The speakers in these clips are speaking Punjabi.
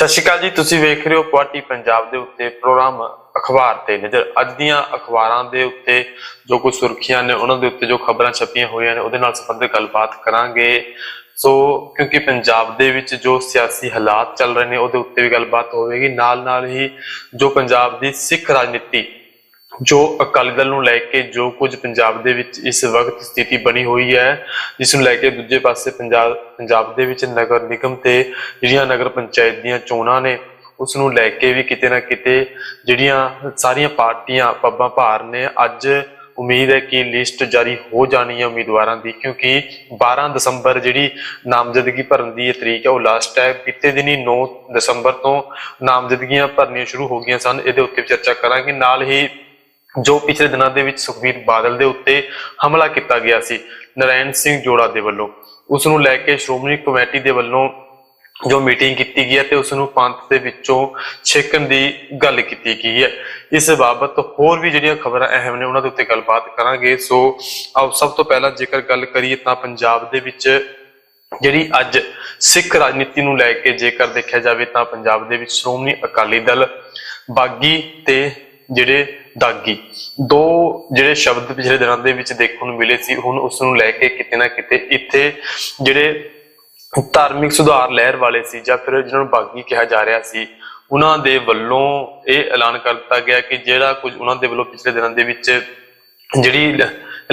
ਸਤਿ ਸ਼੍ਰੀ ਅਕਾਲ ਜੀ, ਤੁਸੀਂ ਵੇਖ ਰਹੇ ਹੋ ਪਾਰਟੀ ਪੰਜਾਬ ਦੇ ਉੱਤੇ ਪ੍ਰੋਗਰਾਮ ਅਖਬਾਰ ਤੇ ਨਜ਼ਰ। ਅੱਜ ਦੀਆਂ ਅਖਬਾਰਾਂ ਦੇ ਉੱਤੇ ਜੋ ਕੁਝ ਸੁਰਖੀਆਂ ਨੇ, ਉਹਨਾਂ ਦੇ ਉੱਤੇ ਜੋ ਖਬਰਾਂ ਛਪੀਆਂ ਹੋਈਆਂ ਨੇ, ਉਹਦੇ ਨਾਲ ਸੰਬੰਧਿਤ ਗੱਲਬਾਤ ਕਰਾਂਗੇ। ਸੋ, ਕਿਉਂਕਿ ਪੰਜਾਬ ਦੇ ਵਿੱਚ ਜੋ ਸਿਆਸੀ ਹਾਲਾਤ ਚੱਲ ਰਹੇ ਨੇ, ਉਹਦੇ ਉੱਤੇ ਵੀ ਗੱਲਬਾਤ ਹੋਵੇਗੀ। ਨਾਲ ਨਾਲ ਹੀ ਜੋ ਪੰਜਾਬ ਦੀ ਸਿੱਖ ਰਾਜਨੀਤੀ ਜੋ ਅਕਾਲੀ ਦਲ ਨੂੰ ਲੈ ਕੇ ਜੋ ਕੁਝ ਪੰਜਾਬ ਦੇ ਵਿੱਚ ਇਸ ਵਕਤ ਸਥਿਤੀ ਬਣੀ ਹੋਈ ਹੈ, ਜਿਸ ਨੂੰ ਲੈ ਕੇ ਦੂਜੇ ਪਾਸੇ ਪੰਜਾਬ ਪੰਜਾਬ ਦੇ ਵਿੱਚ ਨਗਰ ਨਿਗਮ ਤੇ ਜਿਹੜੀਆਂ ਨਗਰ ਪੰਚਾਇਤ ਦੀਆਂ ਚੋਣਾਂ ਨੇ, ਉਸ ਨੂੰ ਲੈ ਕੇ ਵੀ ਕਿਤੇ ਨਾ ਕਿਤੇ ਜਿਹੜੀਆਂ ਸਾਰੀਆਂ ਪਾਰਟੀਆਂ ਪੱਬਾਂ ਭਾਰ ਨੇ, ਅੱਜ ਉਮੀਦ ਹੈ ਕਿ ਲਿਸਟ ਜਾਰੀ ਹੋ ਜਾਣੀ ਹੈ ਉਮੀਦਵਾਰਾਂ ਦੀ, ਕਿਉਂਕਿ 12 ਦਸੰਬਰ ਜਿਹੜੀ ਨਾਮਜ਼ਦਗੀ ਭਰਨ ਦੀ ਇਹ ਤਰੀਕ ਹੈ, ਉਹ ਲਾਸਟ ਹੈ। ਬੀਤੇ ਦਿਨੀ 9 ਦਸੰਬਰ ਤੋਂ ਨਾਮਜ਼ਦਗੀਆਂ ਭਰਨੀਆਂ ਸ਼ੁਰੂ ਹੋ ਗਈਆਂ ਸਨ, ਇਹਦੇ ਉੱਤੇ ਚਰਚਾ ਕਰਾਂਗੇ। ਨਾਲ ਹੀ ਜੋ ਪਿਛਲੇ ਦਿਨਾਂ ਦੇ ਵਿੱਚ ਸੁਖਬੀਰ ਬਾਦਲ ਦੇ ਉੱਤੇ ਹਮਲਾ ਕੀਤਾ ਗਿਆ ਸੀ, ਨਰੈਣ ਸਿੰਘ ਜੋੜਾ ਦੇ ਵੱਲੋਂ। ਉਸ ਨੂੰ ਲੈ ਕੇ ਸ਼੍ਰੋਮਣੀ ਕਮੇਟੀ ਦੇ ਵੱਲੋਂ ਜੋ ਮੀਟਿੰਗ ਕੀਤੀ ਗਈ ਹੈ ਤੇ ਉਸ ਨੂੰ ਪੰਥ ਦੇ ਵਿੱਚੋਂ ਛੇਕਣ ਦੀ ਗੱਲ ਕੀਤੀ ਗਈ ਹੈ। ਇਸ ਬਾਬਤ ਹੋਰ ਵੀ ਜਿਹੜੀਆਂ ਖਬਰਾਂ ਅਹਿਮ ਨੇ, ਉਹਨਾਂ ਦੇ ਉੱਤੇ ਗੱਲਬਾਤ ਕਰਾਂਗੇ। ਸੋ, ਆਓ ਸਭ ਤੋਂ ਪਹਿਲਾਂ ਜੇਕਰ ਗੱਲ ਕਰੀਏ ਤਾਂ ਪੰਜਾਬ ਦੇ ਵਿੱਚ ਜਿਹੜੀ ਅੱਜ ਸਿੱਖ ਰਾਜਨੀਤੀ ਨੂੰ ਲੈ ਕੇ ਜੇਕਰ ਦੇਖਿਆ ਜਾਵੇ ਤਾਂ ਪੰਜਾਬ ਦੇ ਵਿੱਚ ਸ਼੍ਰੋਮਣੀ ਅਕਾਲੀ ਦਲ ਬਾਗੀ ਤੇ ਜਿਹੜੇ ਦਾਗੀ। ਦੋ ਜਿਹੜੇ ਸ਼ਬਦ ਪਿਛਲੇ ਦਿਨਾਂ ਦੇ ਵਿੱਚ ਦੇਖਣ ਨੂੰ ਮਿਲੇ ਸੀ, ਹੁਣ ਉਸ ਨੂੰ ਲੈ ਕੇ ਕਿਤੇ ਨਾ ਕਿਤੇ ਇੱਥੇ ਜਿਹੜੇ ਧਾਰਮਿਕ ਸੁਧਾਰ ਲਹਿਰ ਵਾਲੇ ਸੀ ਜਾਂ ਫਿਰ ਜਿਹਨਾਂ ਨੂੰ ਬਾਗੀ ਕਿਹਾ ਜਾ ਰਿਹਾ ਸੀ, ਉਹਨਾਂ ਦੇ ਵੱਲੋਂ ਇਹ ਐਲਾਨ ਕਰ ਦਿੱਤਾ ਗਿਆ ਕਿ ਜਿਹੜਾ ਕੁਝ ਉਹਨਾਂ ਦੇ ਵੱਲੋਂ ਪਿਛਲੇ ਦਿਨਾਂ ਦੇ ਵਿੱਚ ਜਿਹੜੀ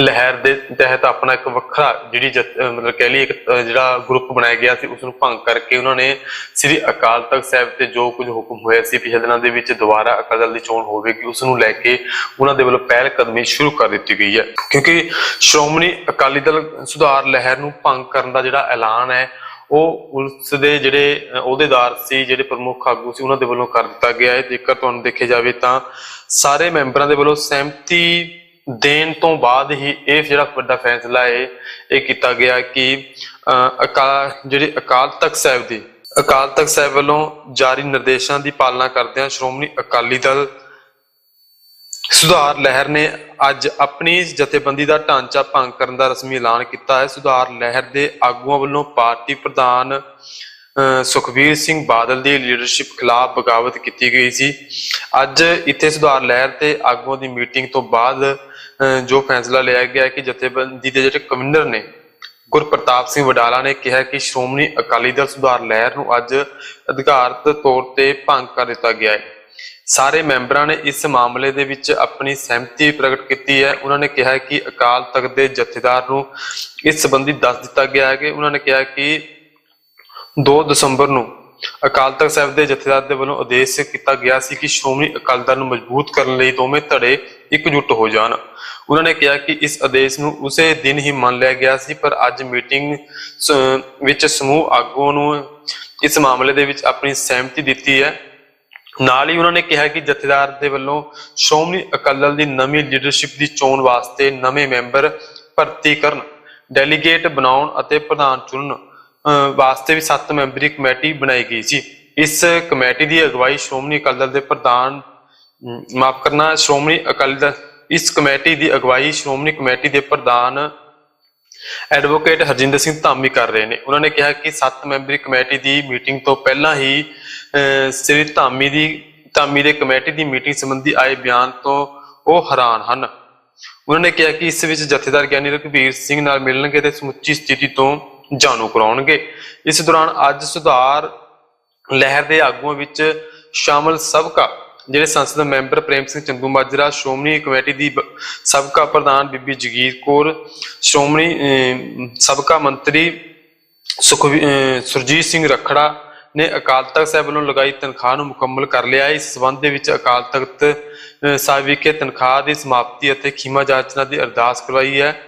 ਲਹਿਰ ਦੇ ਤਹਿਤ ਆਪਣਾ ਇੱਕ ਵੱਖਰਾ ਜਿਹੜੀ ਮਤਲਬ ਕਹਿ ਲਈ ਇੱਕ ਜਿਹੜਾ ਗਰੁੱਪ ਬਣਾਇਆ ਗਿਆ ਸੀ ਉਸ ਨੂੰ ਭੰਗ ਕਰਕੇ ਉਹਨਾਂ ਨੇ ਸ੍ਰੀ ਅਕਾਲ ਤਖਤ ਸਾਹਿਬ ਤੇ ਜੋ ਕੁਝ ਹੁਕਮ ਹੋਇਆ ਸੀ, ਪਿਛਲੇ ਦਿਨਾਂ ਦੇ ਵਿੱਚ ਦੁਬਾਰਾ ਅਕਾਲ ਦਲ ਦੀ ਚੋਣ ਹੋਵੇਗੀ ਉਸ ਨੂੰ ਲੈ ਕੇ ਉਹਨਾਂ ਦੇ ਵੱਲੋਂ ਪਹਿਲ ਕਦਮੀ ਸ਼ੁਰੂ ਕਰ ਦਿੱਤੀ ਗਈ ਹੈ। ਕਿਉਂਕਿ ਸ਼੍ਰੋਮਣੀ ਅਕਾਲੀ ਦਲ ਸੁਧਾਰ ਲਹਿਰ ਨੂੰ ਭੰਗ ਕਰਨ ਦਾ ਜਿਹੜਾ ਐਲਾਨ ਹੈ, ਉਹ ਉਸ ਦੇ ਜਿਹੜੇ ਅਹੁਦੇਦਾਰ ਸੀ, ਜਿਹੜੇ ਪ੍ਰਮੁੱਖ ਆਗੂ ਸੀ, ਉਹਨਾਂ ਦੇ ਵੱਲੋਂ ਕਰ ਦਿੱਤਾ ਗਿਆ ਹੈ। ਜੇਕਰ ਤੁਹਾਨੂੰ ਦੇਖਿਆ ਜਾਵੇ ਤਾਂ ਸਾਰੇ ਮੈਂਬਰਾਂ ਦੇ ਵੱਲੋਂ ਸਹਿਮਤੀ ਦੇਣ ਤੋਂ ਬਾਅਦ ਹੀ ਇਹ ਜਿਹੜਾ ਵੱਡਾ ਫੈਸਲਾ ਹੈ ਇਹ ਕੀਤਾ ਗਿਆ ਕਿ ਅਕਾਲ ਜਿਹੜੇ ਅਕਾਲ ਤਖਤ ਸਾਹਿਬ ਦੀ ਅਕਾਲ ਤਖਤ ਸਾਹਿਬ ਵੱਲੋਂ ਜਾਰੀ ਨਿਰਦੇਸ਼ਾਂ ਦੀ ਪਾਲਣਾ ਕਰਦਿਆਂ ਸ਼੍ਰੋਮਣੀ ਅਕਾਲੀ ਦਲ ਸੁਧਾਰ ਲਹਿਰ ਨੇ ਅੱਜ ਆਪਣੀ ਜਥੇਬੰਦੀ ਦਾ ਢਾਂਚਾ ਭੰਗ ਕਰਨ ਦਾ ਰਸਮੀ ਐਲਾਨ ਕੀਤਾ ਹੈ। ਸੁਧਾਰ ਲਹਿਰ ਦੇ ਆਗੂਆਂ ਵੱਲੋਂ ਪਾਰਟੀ ਪ੍ਰਧਾਨ ਅਹ, ਸੁਖਬੀਰ ਸਿੰਘ ਬਾਦਲ ਦੀ ਲੀਡਰਸ਼ਿਪ ਖਿਲਾਫ ਬਗਾਵਤ ਕੀਤੀ ਗਈ ਸੀ। ਅੱਜ ਇੱਥੇ ਸੁਧਾਰ ਲਹਿਰ ਤੇ ਆਗੂਆਂ ਦੀ ਮੀਟਿੰਗ ਤੋਂ ਬਾਅਦ ਜੋ ਫੈਸਲਾ ਲਿਆ ਗਿਆ ਕਿ ਜਥੇਬੰਦੀ ਦੇ ਜਿਹੜੇ ਕਮਿਸ਼ਨਰ ਨੇ, ਗੁਰਪ੍ਰਤਾਪ ਸਿੰਘ ਵਡਾਲਾ ਨੇ ਕਿਹਾ ਕਿ ਸ਼੍ਰੋਮਣੀ ਅਕਾਲੀ ਦਲ ਸੁਧਾਰ ਲਹਿਰ ਨੂੰ ਅੱਜ ਅਧਿਕਾਰਤ ਤੌਰ ਤੇ ਭੰਗ ਕਰ ਦਿੱਤਾ ਗਿਆ ਹੈ। ਸਾਰੇ ਮੈਂਬਰਾਂ ਨੇ ਇਸ ਮਾਮਲੇ ਦੇ ਵਿੱਚ ਆਪਣੀ ਸਹਿਮਤੀ ਪ੍ਰਗਟ ਕੀਤੀ ਹੈ। ਉਹਨਾਂ ਨੇ ਕਿਹਾ ਕਿ ਅਕਾਲ ਤਖਤ ਦੇ ਜਥੇਦਾਰ ਨੂੰ ਇਸ ਸੰਬੰਧੀ ਦੱਸ ਦਿੱਤਾ ਗਿਆ ਹੈ ਕਿ ਉਹਨਾਂ ਨੇ ਕਿਹਾ ਕਿ 2 ਦਸੰਬਰ ਨੂੰ ਅਕਾਲ ਤਖਤ ਸਾਹਿਬ ਦੇ ਜਥੇਦਾਰ ਦੇ ਵੱਲੋਂ ਆਦੇਸ਼ ਕੀਤਾ ਗਿਆ ਸੀ ਕਿ ਸ਼੍ਰੋਮਣੀ ਅਕਾਲੀ ਦਲ ਨੂੰ ਮਜ਼ਬੂਤ ਕਰਨ ਲਈ ਦੋਵੇਂ ਧੜੇ ਇਕਜੁੱਟ ਹੋ ਜਾਣ। ਉਹਨਾਂ ਨੇ ਕਿਹਾ ਕਿ ਇਸ ਆਦੇਸ਼ ਨੂੰ ਉਸੇ ਦਿਨ ਹੀ ਮੰਨ ਲਿਆ ਗਿਆ ਸੀ, ਪਰ ਅੱਜ ਮੀਟਿੰਗ ਵਿੱਚ ਸਮੂਹ ਆਗੂਆਂ ਨੂੰ ਇਸ ਮਾਮਲੇ ਦੇ ਵਿੱਚ ਆਪਣੀ ਸਹਿਮਤੀ ਦਿੱਤੀ ਹੈ। ਨਾਲ ਹੀ ਉਹਨਾਂ ਨੇ ਕਿਹਾ ਕਿ ਜਥੇਦਾਰ ਦੇ ਵੱਲੋਂ ਸ਼੍ਰੋਮਣੀ ਅਕਾਲੀ ਦਲ ਦੀ ਨਵੀਂ ਲੀਡਰਸ਼ਿਪ ਦੀ ਚੋਣ ਵਾਸਤੇ ਨਵੇਂ ਮੈਂਬਰ ਭਰਤੀ ਕਰਨ ਡੈਲੀਗੇਟ ਬਣਾਉਣ ਅਤੇ ਪ੍ਰਧਾਨ ਚੁਣਨ ਵਾਸਤੇ ਵੀ 7 ਮੈਂਬਰੀ ਕਮੇਟੀ ਬਣਾਈ ਗਈ ਸੀ। ਇਸ ਕਮੇਟੀ ਦੀ ਅਗਵਾਈ ਸ਼੍ਰੋਮਣੀ ਅਕਾਲੀ ਦਲ ਦੇ ਪ੍ਰਧਾਨ ਮਾਫ ਕਰਨਾ ਸ਼੍ਰੋਮਣੀ ਅਕਾਲੀ ਦਲ ਇਸ ਕਮੇਟੀ ਦੀ ਅਗਵਾਈ ਸ਼੍ਰੋਮਣੀ ਕਮੇਟੀ ਦੇ ਪ੍ਰਧਾਨ ਐਡਵੋਕੇਟ ਹਰਜਿੰਦਰ ਸਿੰਘ ਧਾਮੀ ਕਰ ਰਹੇ ਨੇ। ਉਹਨਾਂ ਨੇ ਕਿਹਾ ਕਿ 7 ਮੈਂਬਰੀ ਕਮੇਟੀ ਦੀ ਮੀਟਿੰਗ ਤੋਂ ਪਹਿਲਾਂ ਹੀ ਅਹ, ਸ੍ਰੀ ਧਾਮੀ ਦੀ ਧਾਮੀ ਦੇ ਕਮੇਟੀ ਦੀ ਮੀਟਿੰਗ ਸੰਬੰਧੀ ਆਏ ਬਿਆਨ ਤੋਂ ਉਹ ਹੈਰਾਨ ਹਨ। ਉਹਨਾਂ ਨੇ ਕਿਹਾ ਕਿ ਇਸ ਵਿੱਚ ਜਥੇਦਾਰ ਗਿਆਨੀ ਰਘਬੀਰ ਸਿੰਘ ਨਾਲ ਮਿਲਣਗੇ ਤੇ ਸਮੁੱਚੀ ਸਥਿਤੀ ਤੋਂ ਜਾਣੂ ਕਰਾਉਣਗੇ। ਇਸ ਦੌਰਾਨ ਅੱਜ ਸੁਧਾਰ ਲਹਿਰ ਦੇ ਆਗੂਆਂ ਵਿੱਚ ਸ਼ਾਮਲ ਸਬਕਾ ਜਿਹੜੇ ਸੰਸਦ member Prem Singh Chandumajra Shiromani committee ਦੀ ਬ- ਸਾਬਕਾ ਪ੍ਰਧਾਨ ਬੀਬੀ ਜਗੀਰ ਕੌਰ ਸ਼੍ਰੋਮਣੀ ਅਮ, ਸਾਬਕਾ ਮੰਤਰੀ ਸੁਖਵੀ ਸੁਰਜੀਤ ਸਿੰਘ ਰਖੜਾ ਨੇ ਅਕਾਲ ਤਖਤ ਸਾਹਿਬ ਵੱਲੋਂ ਲਗਾਈ ਤਨਖਾਹ ਨੂੰ ਮੁਕੰਮਲ ਕਰ ਲਿਆ। ਇਸ ਸਬੰਧ ਦੇ ਵਿੱਚ ਅਕਾਲ ਤਖਤ ਸਾਹਿਬ ਵਿਖੇ ਤਨਖਾਹ ਦੀ ਸਮਾਪਤੀ ਅਤੇ ਖੀਮਾ ਜਾਚਨਾ ਦੀ ਅਰਦਾਸ ਕਰਵਾਈ ਹੈ।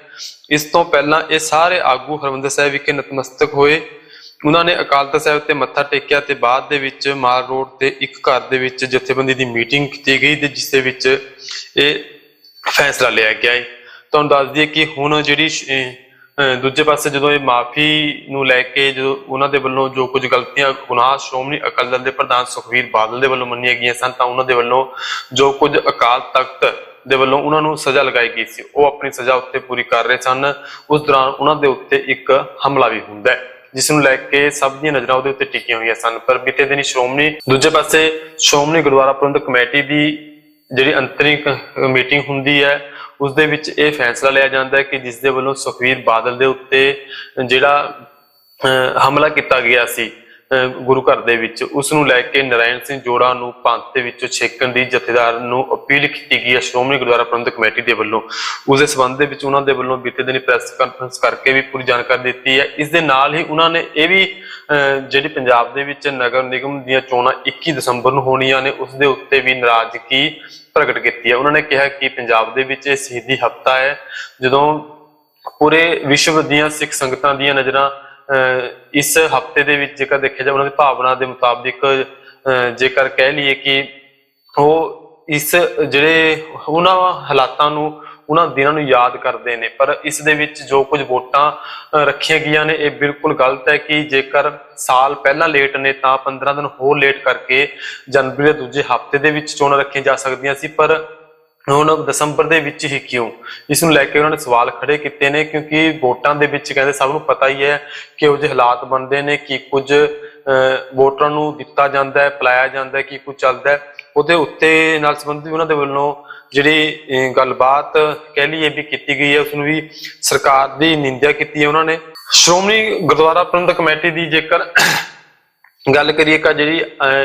ਇਸ ਤੋਂ ਪਹਿਲਾਂ ਇਹ ਸਾਰੇ ਆਗੂ ਹਰਮੰਦਰ ਸਾਹਿਬ ਵਿਖੇ ਨਤਮਸਤਕ ਹੋਏ। ਉਹਨਾਂ ਨੇ ਅਕਾਲ ਤਖਤ ਸਾਹਿਬ ਤੇ ਮੱਥਾ ਟੇਕਿਆ ਤੇ ਬਾਅਦ ਦੇ ਵਿੱਚ ਮਾਲ ਰੋਡ ਤੇ ਇੱਕ ਘਰ ਦੇ ਵਿੱਚ ਜਥੇਬੰਦੀ ਦੀ ਮੀਟਿੰਗ ਕੀਤੀ ਗਈ ਤੇ ਜਿਸ ਦੇ ਵਿੱਚ ਇਹ ਫੈਸਲਾ ਲਿਆ ਗਿਆ ਹੈ ਤੁਹਾਨੂੰ ਦੱਸ ਦਈਏ ਕਿ ਹੁਣ ਜਿਹੜੀ ਦੂਜੇ ਪਾਸੇ ਜਦੋਂ ਇਹ ਮਾਫੀ ਨੂੰ ਲੈ ਕੇ ਜਦੋਂ ਉਹਨਾਂ ਦੇ ਵੱਲੋਂ ਜੋ ਕੁਝ ਗਲਤੀਆਂ, ਗੁਨਾਹ, ਸ਼੍ਰੋਮਣੀ ਅਕਾਲੀ ਦਲ ਦੇ ਪ੍ਰਧਾਨ ਸੁਖਵੀਰ ਬਾਦਲ ਦੇ ਵੱਲੋਂ ਮੰਨੀਆਂ ਗਈਆਂ ਸਨ, ਤਾਂ ਉਹਨਾਂ ਦੇ ਵੱਲੋਂ ਜੋ ਕੁਝ ਅਕਾਲ ਤਖਤ ਦੇ ਵੱਲੋਂ ਉਹਨਾਂ ਨੂੰ ਸਜ਼ਾ ਲਗਾਈ ਗਈ ਸੀ, ਉਹ ਆਪਣੀ ਸਜ਼ਾ ਉੱਤੇ ਪੂਰੀ ਕਰ ਰਹੇ ਸਨ। ਉਸ ਦੌਰਾਨ ਉਹਨਾਂ ਦੇ ਉੱਤੇ ਇੱਕ ਹਮਲਾ ਵੀ ਹੁੰਦਾ ਹੈ, ਜਿਸ ਨੂੰ ਲੈ ਕੇ ਸਭ ਦੀਆਂ ਨਜ਼ਰਾਂ ਉਹਦੇ ਉੱਤੇ ਟਿਕੀਆਂ ਹੋਈਆਂ ਸਨ। ਪਰ ਬੀਤੇ ਦਿਨੀ ਸ਼੍ਰੋਮਣੀ, ਦੂਜੇ ਪਾਸੇ ਸ਼੍ਰੋਮਣੀ ਗੁਰਦੁਆਰਾ ਪ੍ਰਬੰਧਕ ਕਮੇਟੀ ਦੀ ਜਿਹੜੀ ਅੰਤਰਿਕ ਮੀਟਿੰਗ ਹੁੰਦੀ ਹੈ ਉਸ ਦੇ ਵਿੱਚ ਇਹ ਫੈਸਲਾ ਲਿਆ ਜਾਂਦਾ ਹੈ ਕਿ ਜਿਸ ਦੇ ਵੱਲੋਂ ਸੁਖਵੀਰ ਬਾਦਲ ਦੇ ਉੱਤੇ ਜਿਹੜਾ, ਅਹ, ਹਮਲਾ ਕੀਤਾ ਗਿਆ ਸੀ। ਗੁਰੂ ਘਰ ਦੇ ਵਿੱਚ ਉਸ ਨੂੰ ਲੈ ਕੇ ਨਰਾਇਣ ਸਿੰਘ ਜੋੜਾ ਨੂੰ ਪੰਥ ਦੇ ਵਿੱਚੋਂ ਛੇਕਣ ਦੀ ਜਥੇਦਾਰ ਨੂੰ ਅਪੀਲ ਕੀਤੀ ਗਈ ਹੈ ਸ਼੍ਰੋਮਣੀ ਗੁਰਦੁਆਰਾ ਪ੍ਰਬੰਧਕ ਕਮੇਟੀ ਦੇ ਵੱਲੋਂ। ਉਸ ਦੇ ਸੰਬੰਧ ਦੇ ਵਿੱਚ ਉਹਨਾਂ ਦੇ ਵੱਲੋਂ ਬੀਤੇ ਦਿਨੀ ਪ੍ਰੈਸ ਕਾਨਫਰੰਸ ਕਰਕੇ ਵੀ ਪੂਰੀ ਜਾਣਕਾਰੀ ਦਿੱਤੀ ਹੈ। ਇਸ ਦੇ ਨਾਲ ਹੀ ਉਹਨਾਂ ਨੇ ਇਹ ਵੀ, ਅਹ, ਜਿਹੜੀ ਪੰਜਾਬ ਦੇ ਵਿੱਚ ਨਗਰ ਨਿਗਮ ਦੀਆਂ ਚੋਣਾਂ 21 ਦਸੰਬਰ ਨੂੰ ਹੋਣੀਆਂ ਨੇ, ਉਸ ਦੇ ਉੱਤੇ ਵੀ ਨਾਰਾਜ਼ਗੀ ਪ੍ਰਗਟ ਕੀਤੀ ਹੈ। ਉਹਨਾਂ ਨੇ ਕਿਹਾ ਕਿ ਪੰਜਾਬ ਦੇ ਵਿੱਚ ਇਹ ਸ਼ਹੀਦੀ ਹਫਤਾ ਹੈ। ਜਦੋਂ ਪੂਰੇ ਵਿਸ਼ਵ ਦੀਆਂ ਸਿੱਖ ਸੰਗਤਾਂ ਦੀਆਂ ਨਜ਼ਰਾਂ ਇਸ ਹਫ਼ਤੇ ਦੇ ਵਿੱਚ ਜੇਕਰ ਦੇਖਿਆ ਜਾਵੇ ਉਹਨਾਂ ਦੀ ਭਾਵਨਾ ਦੇ ਮੁਤਾਬਿਕ ਜੇਕਰ ਕਹਿ ਲਈਏ ਕਿ ਉਹ ਇਸ ਜਿਹੜੇ ਉਹਨਾਂ ਹਾਲਾਤਾਂ ਨੂੰ, ਉਹਨਾਂ ਦਿਨਾਂ ਨੂੰ ਯਾਦ ਕਰਦੇ ਨੇ, ਪਰ ਇਸ ਦੇ ਵਿੱਚ ਜੋ ਕੁਝ ਵੋਟਾਂ ਰੱਖੀਆਂ ਗਈਆਂ ਨੇ, ਇਹ ਬਿਲਕੁਲ ਗਲਤ ਹੈ ਕਿ ਜੇਕਰ ਸਾਲ ਪਹਿਲਾਂ ਲੇਟ ਨੇ ਤਾਂ 15 ਦਿਨ ਹੋਰ ਲੇਟ ਕਰਕੇ ਜਨਵਰੀ ਦੇ ਦੂਜੇ ਹਫ਼ਤੇ ਦੇ ਵਿੱਚ ਚੋਣਾਂ ਰੱਖੀਆਂ ਜਾ ਸਕਦੀਆਂ ਸੀ, ਪਰ ਹੁਣ ਦਸੰਬਰ ਦੇ ਵਿੱਚ ਹੀ ਕਿਉਂ? ਇਸ ਨੂੰ ਲੈ ਕੇ ਉਹਨਾਂ ਨੇ ਸਵਾਲ ਖੜੇ ਕੀਤੇ ਨੇ ਕਿਉਂਕਿ ਵੋਟਾਂ ਦੇ ਵਿੱਚ ਕਹਿੰਦੇ ਸਭ ਨੂੰ ਪਤਾ ਹੀ ਹੈ ਕਿ ਉਹ ਜਿਹੇ ਹਾਲਾਤ ਬਣਦੇ ਨੇ, ਕਿ ਕੁਝ ਵੋਟਰਾਂ ਨੂੰ ਦਿੱਤਾ ਜਾਂਦਾ ਹੈ, ਪਲਾਇਆ ਜਾਂਦਾ ਹੈ, ਕਿ ਕੁਝ ਚੱਲਦਾ ਹੈ। ਉਹਦੇ ਉੱਤੇ ਨਾਲ ਸੰਬੰਧਿਤ ਉਹਨਾਂ ਦੇ ਵੱਲੋਂ ਜਿਹੜੀ ਗੱਲਬਾਤ ਕਹਿ ਲਈਏ ਵੀ ਕੀਤੀ ਗਈ ਹੈ ਉਸ ਨੂੰ ਵੀ ਸਰਕਾਰ ਦੀ ਨਿੰਦਿਆ ਕੀਤੀ ਹੈ ਉਹਨਾਂ ਨੇ। ਸ਼੍ਰੋਮਣੀ ਗੁਰਦੁਆਰਾ ਪ੍ਰਬੰਧਕ ਕਮੇਟੀ ਦੀ ਜੇਕਰ ਗੱਲ ਕਰੀਏ ਕਿ ਜਿਹੜੀ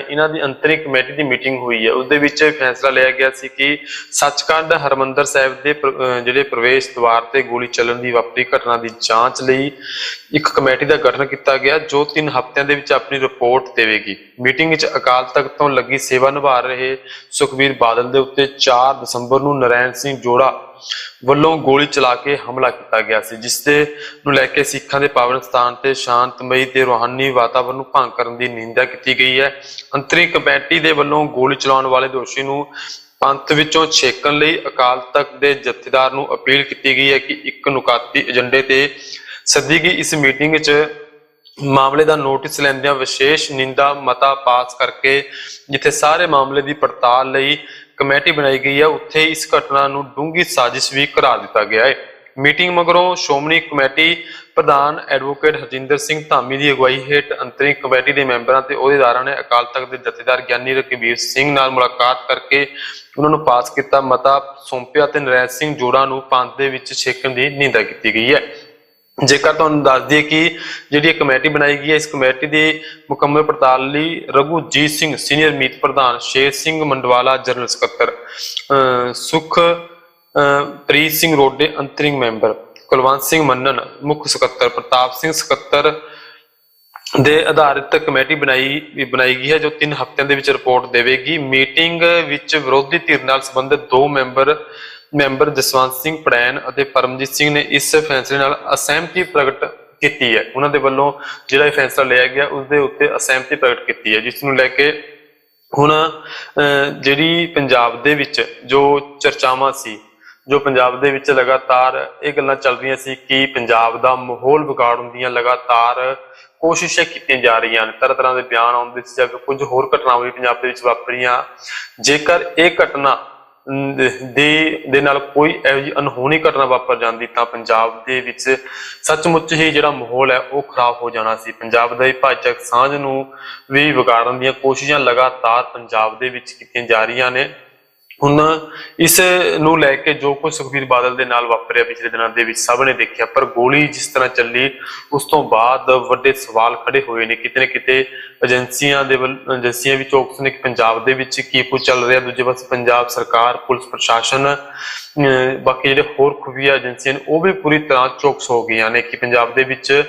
ਇਹਨਾਂ ਦੀ ਅੰਤਰਿਮ ਕਮੇਟੀ ਦੀ ਮੀਟਿੰਗ ਹੋਈ ਹੈ ਉਸ ਦੇ ਵਿੱਚ ਫੈਸਲਾ ਲਿਆ ਗਿਆ ਸੀ ਕਿ ਸੱਚਖੰਡ ਹਰਮੰਦਰ ਸਾਹਿਬ ਦੇ ਪ੍ਰ- ਜਿਹੜੇ ਪ੍ਰਵੇਸ਼ ਦੁਆਰ ਤੇ ਗੋਲੀ ਚੱਲਣ ਦੀ ਵਾਪਰੀ ਘਟਨਾ ਦੀ ਜਾਂਚ ਲਈ ਇੱਕ ਕਮੇਟੀ ਦਾ ਗਠਨ ਕੀਤਾ ਗਿਆ, ਜੋ 3 ਹਫ਼ਤਿਆਂ ਦੇ ਵਿੱਚ ਆਪਣੀ ਰਿਪੋਰਟ ਦੇਵੇਗੀ। ਮੀਟਿੰਗ ਵਿੱਚ ਅਕਾਲ ਤਖਤ ਤੋਂ ਲੱਗੀ ਸੇਵਾ ਨਿਭਾ ਰਹੇ ਸੁਖਬੀਰ ਬਾਦਲ ਦੇ ਉੱਤੇ 4 ਦਸੰਬਰ ਨੂੰ ਨਰੈਣ ਸਿੰਘ ਜੋੜਾ ਵੱਲੋਂ ਗੋਲੀ ਚਲਾ ਕੇ ਹਮਲਾ ਕੀਤਾ ਗਿਆ ਸੀ ਜਿਸ ਦੇ ਨੂੰ ਲੈ ਕੇ ਸਿੱਖਾਂ ਦੇ ਪਾਵਨ ਸਥਾਨ ਤੇ ਸ਼ਾਂਤਮਈ ਤੇ ਰੂਹਾਨੀ ਵਾਤਾਵਰਣ ਨੂੰ ਭੰਗ ਕਰਨ ਦੀ ਨਿੰਦਾ ਕੀਤੀ ਗਈ ਹੈ। ਅੰਤਰਿਮ ਕਮੇਟੀ ਦੇ ਵੱਲੋਂ ਗੋਲੀ ਚਲਾਉਣ ਵਾਲੇ ਦੋਸ਼ੀ ਨੂੰ ਪੰਥ ਵਿੱਚੋਂ ਛੇਕਣ ਲਈ ਅਕਾਲ ਤਖਤ ਦੇ ਜਥੇਦਾਰ ਨੂੰ ਅਪੀਲ ਕੀਤੀ ਗਈ ਹੈ ਕਿ ਇੱਕ ਨੁਕਾਤੀ ਏਜੰਡੇ ਤੇ ਸੱਦੀ ਗਈ ਇਸ ਮੀਟਿੰਗ ਵਿੱਚ ਮਾਮਲੇ ਦਾ ਨੋਟਿਸ ਲੈਂਦਿਆਂ ਵਿਸ਼ੇਸ਼ ਨਿੰਦਾ ਮਤਾ ਪਾਸ ਕਰਕੇ ਜਿੱਥੇ ਸਾਰੇ ਮਾਮਲੇ ਦੀ ਪੜਤਾਲ ਲਈ ਕਮੇਟੀ ਬਣਾਈ ਗਈ ਹੈ, ਉੱਥੇ ਇਸ ਘਟਨਾ ਨੂੰ ਡੂੰਘੀ ਸਾਜ਼ਿਸ਼ ਵੀ ਕਰਾਰ ਦਿੱਤਾ ਗਿਆ ਹੈ। ਮੀਟਿੰਗ ਮਗਰੋਂ ਸ਼੍ਰੋਮਣੀ ਕਮੇਟੀ ਪ੍ਰਧਾਨ ਐਡਵੋਕੇਟ ਹਰਜਿੰਦਰ ਸਿੰਘ ਧਾਮੀ ਦੀ ਅਗਵਾਈ ਹੇਠ ਅੰਤਰਿਮ ਕਮੇਟੀ ਦੇ ਮੈਂਬਰਾਂ ਤੇ ਅਹੁਦੇਦਾਰਾਂ ਨੇ ਅਕਾਲ ਤਖਤ ਦੇ ਜਥੇਦਾਰ ਗਿਆਨੀ ਰਕਬੀਰ ਸਿੰਘ ਨਾਲ ਮੁਲਾਕਾਤ ਕਰਕੇ ਉਹਨਾਂ ਨੂੰ ਪਾਸ ਕੀਤਾ। ਮਤਾ ਸੌਂਪਿਆ ਤੇ ਨਰੈਣ ਸਿੰਘ ਜੋੜਾ ਨੂੰ ਪੰਥ ਦੇ ਵਿੱਚ ਛੇਕਣ ਦੀ ਨਿੰਦਾ ਕੀਤੀ ਗਈ ਹੈ। ਜੇਕਰ ਤੁਹਾਨੂੰ ਦੱਸ ਦਈਏ ਕਿ ਜਿਹੜੀ ਇਹ ਕਮੇਟੀ ਬਣਾਈ ਗਈ ਹੈ, ਇਸ ਕਮੇਟੀ ਦੀ ਮੁਕੰਮਲ ਪੜਤਾਲ ਲਈ ਰਘੂਜੀਤ ਸਿੰਘ ਸੀਨੀਅਰ ਮੀਤ ਪ੍ਰਧਾਨ ਸ਼ੇਰ ਸਿੰਘ ਮੰਡਵਾਲਾ, ਜਨਰਲ ਸਕੱਤਰ ਸੁਖ ਪ੍ਰੀਤ ਸਿੰਘ ਰੋਡੇ, ਅੰਤਰਿੰਗ ਮੈਂਬਰ, ਕੁਲਵੰਤ ਸਿੰਘ ਮੰਨਨ, ਮੁੱਖ ਸਕੱਤਰ, ਪ੍ਰਤਾਪ ਸਿੰਘ ਸਕੱਤਰ ਦੇ ਆਧਾਰਿਤ ਕਮੇਟੀ ਬਣਾਈ ਬਣਾਈ ਗਈ ਹੈ, ਜੋ 3 ਹਫ਼ਤਿਆਂ ਦੇ ਵਿੱਚ ਰਿਪੋਰਟ ਦੇਵੇਗੀ। ਮੀਟਿੰਗ ਵਿੱਚ ਵਿਰੋਧੀ ਧਿਰ ਨਾਲ ਸੰਬੰਧਿਤ ਦੋ ਮੈਂਬਰ ਮੈਂਬਰ ਜਸਵੰਤ ਸਿੰਘ ਪੜੈਨ ਅਤੇ ਪਰਮਜੀਤ ਸਿੰਘ ਨੇ ਇਸ ਫੈਸਲੇ ਨਾਲ ਅਸਹਿਮਤੀ ਪ੍ਰਗਟ ਕੀਤੀ ਹੈ। ਉਹਨਾਂ ਦੇ ਵੱਲੋਂ ਜਿਹੜਾ ਇਹ ਫੈਸਲਾ ਲਿਆ ਗਿਆ, ਉਸ ਦੇ ਉੱਤੇ ਅਸਹਿਮਤੀ ਪ੍ਰਗਟ ਕੀਤੀ ਹੈ, ਜਿਸ ਨੂੰ ਲੈ ਕੇ ਹੁਣ ਜਿਹੜੀ ਪੰਜਾਬ ਦੇ ਵਿੱਚ ਜੋ ਚਰਚਾਵਾਂ ਸੀ, ਜੋ ਪੰਜਾਬ ਦੇ ਵਿੱਚ ਲਗਾਤਾਰ ਇਹ ਗੱਲਾਂ ਚੱਲ ਰਹੀਆਂ ਸੀ ਕਿ ਪੰਜਾਬ ਦਾ ਮਾਹੌਲ ਵਿਗਾੜਨ ਦੀਆਂ ਲਗਾਤਾਰ ਕੋਸ਼ਿਸ਼ਾਂ ਕੀਤੀਆਂ ਜਾ ਰਹੀਆਂ ਹਨ ਤਰ੍ਹਾਂ ਤਰ੍ਹਾਂ ਦੇ ਬਿਆਨ ਆਉਂਦੇ ਸੀ ਜਾਂ ਕੁਝ ਹੋਰ ਘਟਨਾਵਾਂ ਵੀ ਪੰਜਾਬ ਦੇ ਵਿੱਚ ਵਾਪਰੀਆਂ। ਜੇਕਰ ਇਹ ਘਟਨਾ ਦੇ ਦੇ ਨਾਲ ਕੋਈ ਇਹੋ ਜਿਹੀ ਅਨਹੋਣੀ ਘਟਨਾ ਵਾਪਰ ਜਾਂਦੀ ਤਾਂ ਪੰਜਾਬ ਦੇ ਵਿੱਚ ਸੱਚਮੁੱਚ ਹੀ ਜਿਹੜਾ ਮਾਹੌਲ ਹੈ ਉਹ ਖਰਾਬ ਹੋ ਜਾਣਾ ਸੀ। ਪੰਜਾਬ ਦੇ ਹੀ ਭਾਈਚਾਰਕ ਸਾਂਝ ਨੂੰ ਵੀ ਵਿਗਾੜਨ ਦੀਆਂ ਕੋਸ਼ਿਸ਼ਾਂ ਲਗਾਤਾਰ ਪੰਜਾਬ ਦੇ ਵਿੱਚ ਕੀਤੀਆਂ ਜਾ ਰਹੀਆਂ ਨੇ। ਹੁਣ ਇਸ ਨੂੰ ਲੈ ਕੇ ਜੋ ਕੁਝ ਸੁਖਬੀਰ ਬਾਦਲ ਦੇ ਨਾਲ ਵਾਪਰਿਆ ਪਿਛਲੇ ਦਿਨਾਂ ਦੇ ਵਿੱਚ ਸਭ ਨੇ ਦੇਖਿਆ, ਪਰ ਗੋਲੀ ਜਿਸ ਤਰ੍ਹਾਂ ਚੱਲੀ, ਉਸ ਤੋਂ ਬਾਅਦ ਵੱਡੇ ਸਵਾਲ ਖੜੇ ਹੋਏ ਨੇ। ਕਿਤੇ ਨਾ ਕਿਤੇ ਏਜੰਸੀਆਂ ਦੇ ਵੱਲ, ਏਜੰਸੀਆਂ ਵੀ ਚੌਕਸ ਨੇ ਕਿ ਪੰਜਾਬ ਦੇ ਵਿੱਚ ਕੀ ਕੁਝ ਚੱਲ ਰਿਹਾ। ਦੂਜੇ ਪਾਸੇ ਪੰਜਾਬ ਸਰਕਾਰ, ਪੁਲਿਸ ਪ੍ਰਸ਼ਾਸਨ, ਅਹ, ਬਾਕੀ ਜਿਹੜੇ ਹੋਰ ਖੁਫੀਆ ਏਜੰਸੀਆਂ ਨੇ, ਉਹ ਵੀ ਪੂਰੀ ਤਰ੍ਹਾਂ ਚੌਕਸ ਹੋ ਗਈਆਂ ਨੇ ਕਿ ਪੰਜਾਬ ਦੇ ਵਿੱਚ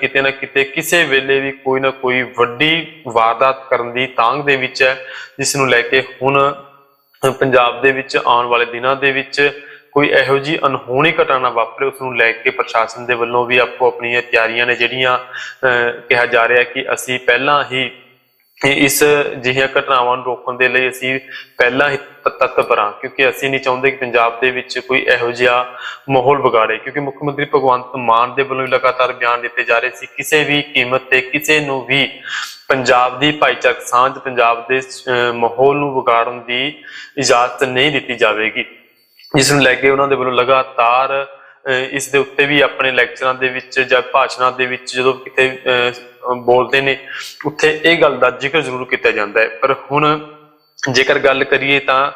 ਕਿਤੇ ਨਾ ਕਿਤੇ ਕਿਸੇ ਵੇਲੇ ਵੀ ਕੋਈ ਨਾ ਕੋਈ ਵੱਡੀ ਵਾਰਦਾਤ ਕਰਨ ਦੀ ਤਾਂਗ ਦੇ ਵਿੱਚ ਹੈ, ਜਿਸ ਨੂੰ ਲੈ ਕੇ ਹੁਣ ਪੰਜਾਬ ਦੇ ਵਿੱਚ ਆਉਣ ਵਾਲੇ ਦਿਨਾਂ ਦੇ ਵਿੱਚ ਕੋਈ ਇਹੋ ਜੀ ਅਨਹੋਣੀ ਘਟਨਾ ਵਾਪਰੇ ਉਸ ਨੂੰ ਲੈ ਕੇ ਪ੍ਰਸ਼ਾਸਨ ਦੇ ਵੱਲੋਂ ਵੀ ਆਪੋ ਆਪਣੀਆਂ ਤਿਆਰੀਆਂ ਨੇ ਜਿਹੜੀਆਂ ਅਹ, ਕਿਹਾ ਜਾ ਰਿਹਾ ਕਿ ਅਸੀਂ ਪਹਿਲਾਂ ਹੀ ਇਸ ਜਿਹੀਆਂ ਘਟਨਾਵਾਂ ਨੂੰ ਰੋਕਣ ਦੇ ਲਈ ਅਸੀਂ ਪਹਿਲਾਂ ਹੀ ਤ- ਕਿਉਂਕਿ ਅਸੀਂ ਨਹੀਂ ਚਾਹੁੰਦੇ ਕਿ ਪੰਜਾਬ ਦੇ ਵਿੱਚ ਕੋਈ ਇਹੋ ਜਿਹਾ ਮਾਹੌਲ ਵਿਗਾੜੇ ਕਿਉਂਕਿ ਮੁੱਖ ਮੰਤਰੀ ਭਗਵੰਤ ਮਾਨ ਦੇ ਵੱਲੋਂ ਲਗਾਤਾਰ ਬਿਆਨ ਦਿੱਤੇ ਜਾ ਰਹੇ ਸੀ ਕਿਸੇ ਵੀ ਕੀਮਤ ਤੇ ਕਿਸੇ ਨੂੰ ਵੀ ਪੰਜਾਬ ਦੀ ਭਾਈਚਾਰਕ ਸਾਂਝ ਪੰਜਾਬ ਦੇ ਅਹ, ਮਾਹੌਲ ਨੂੰ ਵਿਗਾੜਨ ਦੀ ਇਜਾਜ਼ਤ ਨਹੀਂ ਦਿੱਤੀ ਜਾਵੇਗੀ। ਜਿਸ ਨੂੰ ਲੈ ਕੇ ਉਹਨਾਂ ਦੇ ਵੱਲੋਂ ਲਗਾਤਾਰ ਅਹ ਇਸ ਦੇ ਉੱਤੇ ਵੀ ਆਪਣੇ ਲੈਕਚਰਾਂ ਦੇ ਵਿੱਚ ਜਾਂ ਭਾਸ਼ਣਾਂ ਦੇ ਵਿੱਚ ਜਦੋਂ ਕਿਤੇ ਅਹ, ਬੋਲਦੇ ਨੇ, ਉੱਥੇ ਇਹ ਗੱਲ ਦਾ ਜ਼ਿਕਰ ਜ਼ਰੂਰ ਕੀਤਾ ਜਾਂਦਾ ਹੈ। ਪਰ ਹੁਣ ਜੇਕਰ ਗੱਲ ਕਰੀਏ ਤਾਂ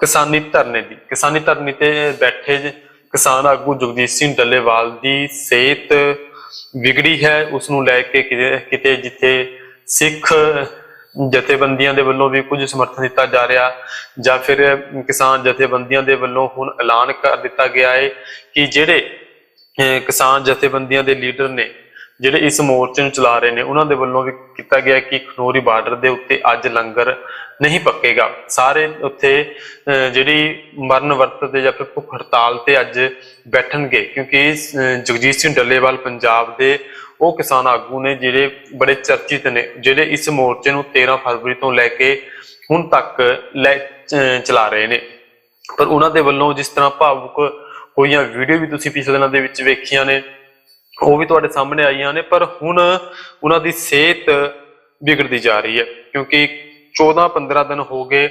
ਕਿਸਾਨੀ ਧਰਨੇ ਦੀ, ਕਿਸਾਨੀ ਧਰਨੇ ਤੇ ਬੈਠੇ ਕਿਸਾਨ ਆਗੂ ਜਗਜੀਤ ਸਿੰਘ ਡੱਲੇਵਾਲ ਦੀ ਸਿਹਤ ਵਿਗੜੀ ਹੈ। ਉਸ ਨੂੰ ਲੈ ਕੇ ਕਿਤੇ ਜਿੱਥੇ ਸਿੱਖ ਜਥੇਬੰਦੀਆਂ ਦੇ ਵੱਲੋਂ ਵੀ ਕੁਝ ਸਮਰਥਨ ਦਿੱਤਾ ਜਾ ਰਿਹਾ, ਜਾਂ ਫਿਰ ਕਿਸਾਨ ਜਥੇਬੰਦੀਆਂ ਦੇ ਵੱਲੋਂ ਹੁਣ ਐਲਾਨ ਕਰ ਦਿੱਤਾ ਗਿਆ ਹੈ ਕਿ ਜਿਹੜੇ, ਅਹ, ਕਿਸਾਨ ਜਥੇਬੰਦੀਆਂ ਦੇ ਲੀਡਰ ਨੇ ਜਿਹੜੇ ਇਸ ਮੋਰਚੇ ਨੂੰ ਚਲਾ ਰਹੇ ਨੇ, ਉਹਨਾਂ ਦੇ ਵੱਲੋਂ ਵੀ ਕੀਤਾ ਗਿਆ ਕਿ ਖਨੋਰੀ ਬਾਰਡਰ ਦੇ ਉੱਤੇ ਅੱਜ ਲੰਗਰ ਨਹੀਂ ਪੱਕੇਗਾ। ਸਾਰੇ ਉੱਥੇ ਜਿਹੜੀ ਮਰਨ ਵਰਤ ਤੇ ਜਾਂ ਫਿਰ ਭੁੱਖ ਹੜਤਾਲ ਤੇ ਅੱਜ ਬੈਠਣਗੇ, ਕਿਉਂਕਿ ਜਗਜੀਤ ਸਿੰਘ ਡੱਲੇਵਾਲ ਪੰਜਾਬ ਦੇ ਉਹ ਕਿਸਾਨ ਆਗੂ ਨੇ ਜਿਹੜੇ ਬੜੇ ਚਰਚਿਤ ਨੇ, ਜਿਹੜੇ ਇਸ ਮੋਰਚੇ ਨੂੰ 13 ਫਰਵਰੀ ਤੋਂ ਲੈ ਕੇ ਹੁਣ ਤੱਕ ਲੈ, ਅਹ, ਚਲਾ ਰਹੇ ਨੇ। ਪਰ ਉਹਨਾਂ ਦੇ ਵੱਲੋਂ ਜਿਸ ਤਰ੍ਹਾਂ ਭਾਵੁਕ ਹੋਈਆਂ ਵੀਡੀਓ ਵੀ ਤੁਸੀਂ ਪਿਛਲੇ ਦਿਨਾਂ ਦੇ ਵਿੱਚ ਵੇਖੀਆਂ ਨੇ ਉਹ ਵੀ ਤੁਹਾਡੇ ਸਾਹਮਣੇ ਆਈਆਂ ਨੇ, ਪਰ ਹੁਣ ਉਹਨਾਂ ਦੀ ਸਿਹਤ ਵਿਗੜਦੀ ਜਾ ਰਹੀ ਹੈ, ਕਿਉਂਕਿ 14-15 ਦਿਨ ਹੋ ਗਏ